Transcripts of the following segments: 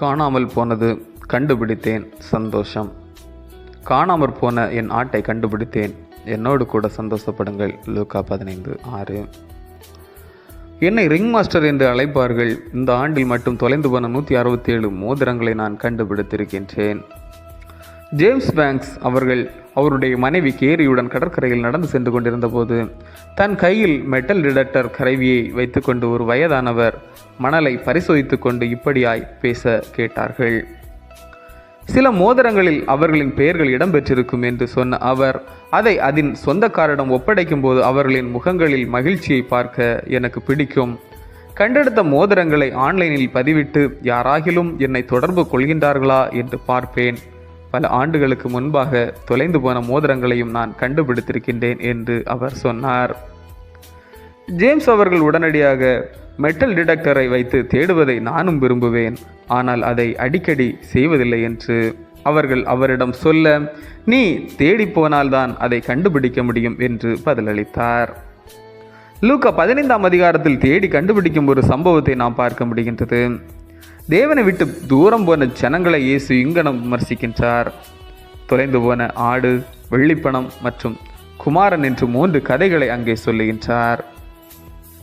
காணாமல் போனது கண்டுபிடித்தேன் சந்தோஷம். காணாமற் போன என் ஆட்டை கண்டுபிடித்தேன். என்னோடு கூட சந்தோஷப்படுங்கள். லூக்கா பதினைந்து ஆறு. என்னை ரிங் மாஸ்டர் என்று அழைப்பார்கள். இந்த ஆண்டில் மட்டும் தொலைந்து போன நூற்றி அறுபத்தி ஏழு மோதிரங்களை நான் கண்டுபிடித்திருக்கின்றேன். ஜேம்ஸ் பேங்க்ஸ் அவர்கள் அவருடைய மனைவி கேரியுடன் கடற்கரையில் நடந்து சென்று கொண்டிருந்தபோது தன் கையில் மெட்டல் டிடெக்டர் கருவியை வைத்துக்கொண்டு ஒரு வயதானவர் மணலை பரிசோதித்து கொண்டு இப்படியாய் பேச கேட்டார்கள். சில மோதிரங்களில் அவர்களின் பெயர்கள் இடம்பெற்றிருக்கும் என்று சொன்ன அவர் அதை அதன் சொந்தக்காரிடம் ஒப்படைக்கும் போது அவர்களின் முகங்களில் மகிழ்ச்சியை பார்க்க எனக்கு பிடிக்கும். கண்டெடுத்த மோதிரங்களை ஆன்லைனில் பதிவிட்டு யாராகிலும் என்னை தொடர்பு கொள்கின்றார்களா என்று பார்ப்பேன். பல ஆண்டுகளுக்கு முன்பாக தொலைந்து போன மோதிரங்களையும் நான் கண்டுபிடித்திருக்கின்றேன் என்று அவர் சொன்னார். ஜேம்ஸ் அவர்கள் உடனடியாக மெட்டல் டிடெக்டரை வைத்து தேடுவதை நானும் விரும்புவேன். ஆனால் அதை அடிக்கடி செய்வதில்லை என்று அவர்கள் அவரிடம் சொல்ல நீ தேடிப்போனால்தான் அதை கண்டுபிடிக்க முடியும் என்று பதிலளித்தார். லூக்கா பதினைந்தாம் அதிகாரத்தில் தேடி கண்டுபிடிக்கும் ஒரு சம்பவத்தை நாம் பார்க்க முடிகின்றது. தேவனை விட்டு தூரம் போன ஜனங்களை இயேசு இங்கனம் விமர்சிக்கின்றார். தொலைந்து போன ஆடு வெள்ளிப்பணம் மற்றும் குமாரன் என்று மூன்று கதைகளை அங்கே சொல்லுகின்றார்.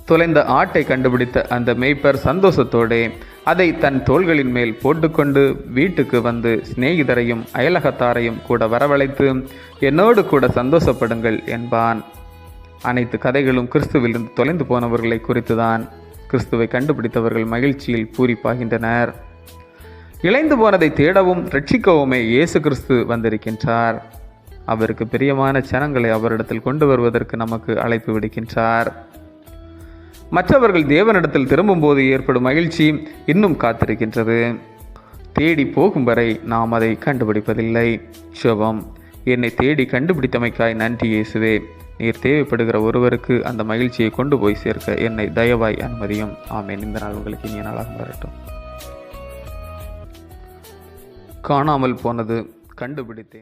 தொலைந்த ஆட்டை கண்டுபிடித்த அந்த மேய்ப்பர் சந்தோஷத்தோடே அதை தன் தோள்களின் மேல் போட்டுக்கொண்டு வீட்டுக்கு வந்து சிநேகிதரையும் அயலகத்தாரையும் கூட வரவழைத்து என்னோடு கூட சந்தோஷப்படுங்கள் என்பான். அனைத்து கதைகளும் கிறிஸ்துவிலிருந்து தொலைந்து போனவர்களை குறித்துதான். கிறிஸ்துவை கண்டுபிடித்தவர்கள் மகிழ்ச்சியில் பூரிப்பாகின்றனர். இழைந்து போனதை தேடவும் ரட்சிக்கவுமே இயேசு கிறிஸ்து வந்திருக்கின்றார். அவருக்கு பிரியமான ஜனங்களை அவரிடத்தில் கொண்டு வருவதற்கு நமக்கு அழைப்பு விடுக்கின்றார். மற்றவர்கள் தேவனிடத்தில் திரும்பும்போது ஏற்படும் மகிழ்ச்சி இன்னும் காத்திருக்கின்றது. தேடி போகும் வரை நாம் அதை கண்டுபிடிப்பதில்லை. சுபம் என்னை தேடி கண்டுபிடித்தமைக்காய் நன்றி இயேசுவே. நீர் தேவைப்படுகிற ஒருவருக்கு அந்த மகிழ்ச்சியை கொண்டு போய் சேர்க்க என்னை தயவாய் அனுமதியும். ஆமேன். இந்த நாள் உங்களுக்கு இனிய நாளாக வரட்டும் காணாமல் போனது கண்டுபிடித்தேன்.